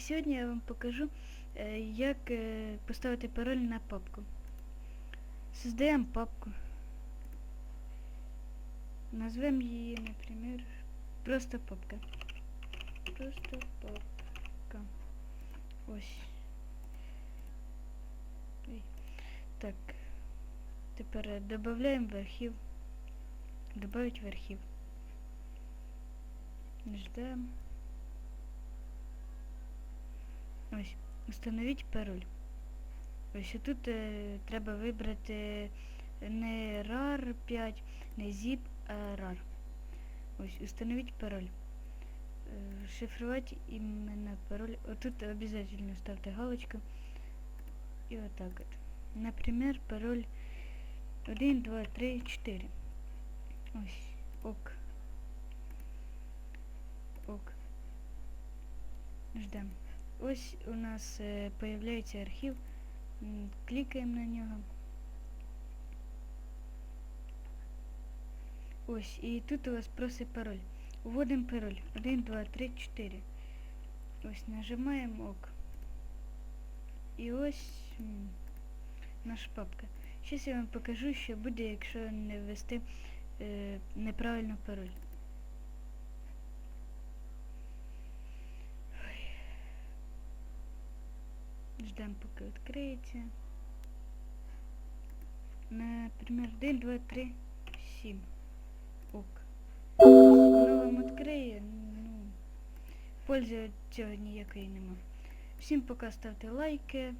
сьогодні я вам покажу, е, як е, поставити пароль на папку. Создаємо папку. Назвемо її, наприклад, просто папка. Просто папка. Ось. Так. Тепер е, додаємо в архів. Добавить в архів. Ждемо. Ось, установіть пароль. Ось тут е, треба вибрати не RAR 5, не ZIP, а RAR. Ось, установіть пароль. Е, шифрувати іменно пароль. Отут обязательно ставте галочку. І отак от. Например, пароль 1, 2, 3, 4. Ось, ок. Ок. Ждем. Ось у нас е, появляється архів. Клікаємо на нього. Ось, і тут у вас просить пароль. Вводимо пароль. 1, 2, 3, 4. Ось нажимаємо ок. І ось наша папка. Зараз я вам покажу, що буде, якщо не ввести е, неправильно пароль. Ждем, поки відкриється. Наприклад, 1, 2, 3, 7. Ок. Воно вам відкриє, ну, пользи цього ніякої нема. Всім пока ставте лайки.